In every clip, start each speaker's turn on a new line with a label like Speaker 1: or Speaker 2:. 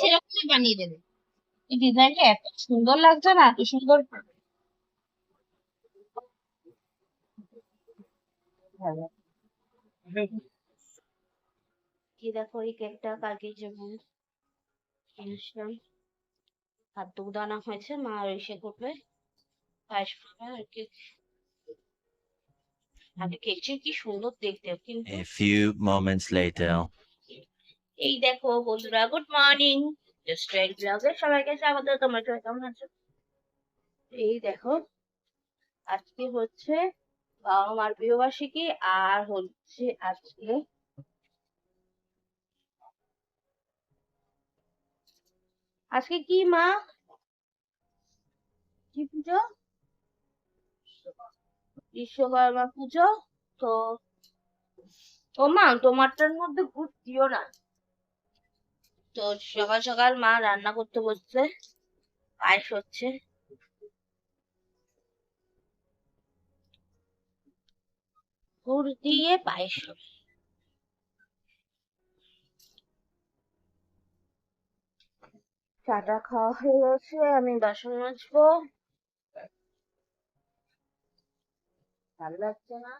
Speaker 1: সেরকমই বানিয়ে দেবে। এই ডিজাইনটা এত সুন্দর লাগছে না এত সুন্দর কি দেখো এই কেকটা কালকে যেমন এনেছিলাম। হাত দুধ আনা হয়েছে মা আর এসে করবে। পায়েস করবে আর কি আর কেকটা কি সুন্দর দেখতে কিন্তু
Speaker 2: A few moments later.
Speaker 1: এই দেখো বন্ধুরা গুড মর্নিং স্ট্রেট ব্লগে সবাইকে স্বাগত। সবাই কেমন আছো? এই দেখো, আজকে হচ্ছে বাবা মার বিবাহবার্ষিকী আর হচ্ছে আজকে আজকে কি মা? কি পুজো? বিশ্বকর্মা পুজো। তো ও মা তোমারটার মধ্যে গুড় দিও না। তো সকাল সকাল মা রান্না করতে বসছে। পায়েস হচ্ছে। গুড় দিয়ে পায়েস হবে। চাটা খাওয়া হয়ে গেছে, আমি বাসন মাজবো। ভালো লাগছে না?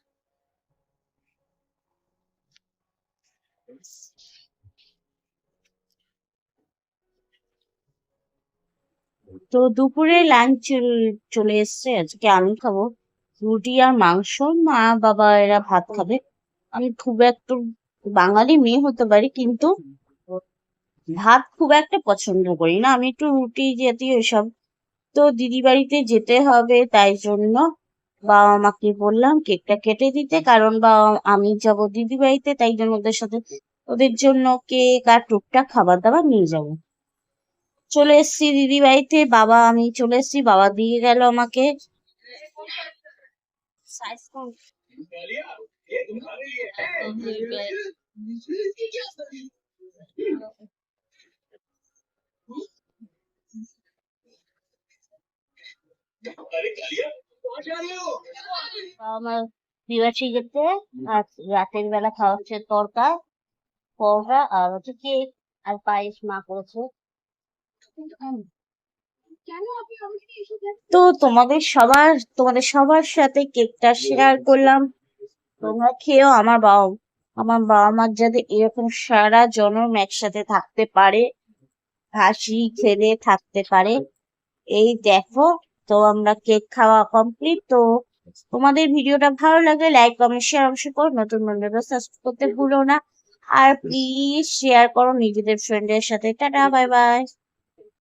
Speaker 1: তো দুপুরে লাঞ্চ চলে এসছে। আজকে আমি খাব রুটি আর মাংস। মা, বাবা এরা ভাত খাবে। আমি খুব একটু, বাঙালি মেয়ে হতে পারি, কিন্তু ভাত খুব একটা পছন্দ করি না। আমি একটু রুটি জাতীয় এসব। তো দিদি বাড়িতে যেতে হবে, তাই জন্য বাবা মাকে বললাম কেকটা কেটে দিতে, কারণ বাবা, আমি যাব দিদি বাড়িতে, তাই জন্য ওদের সাথে, ওদের জন্য কেক আর টুকটাক খাবার দাবার নিয়ে যাব। চলে এসেছি দিদি বাড়িতে। বাবা, আমি চলে এসেছি। বাবা দিয়ে গেল আমাকে। রাতের বেলা খাওয়া হচ্ছে তরকা, পরোটা আর হচ্ছে কেক আর পায়েস মা করেছে। তো তোমাদের সবার তোমাদের সবার সাথে কেকটা শেয়ার করলাম। তোমরা খেয়েও আমার বাবা আমার বাবা মার যাতে এরকম সারা জনম একসাথে থাকতে পারে, হাসি খেলে থাকতে পারে। এই দেখো, তো আমরা কেক খাওয়া কমপ্লিট তো তোমাদের ভিডিওটা ভালো লাগে লাইক কমেন্ট শেয়ার অবশ্যই করো। নতুন বন্ধুরা সাবস্ক্রাইব করতে ভুলো না। আর প্লিজ শেয়ার করো নিজেদের ফ্রেন্ডের সাথে। Tata bye bye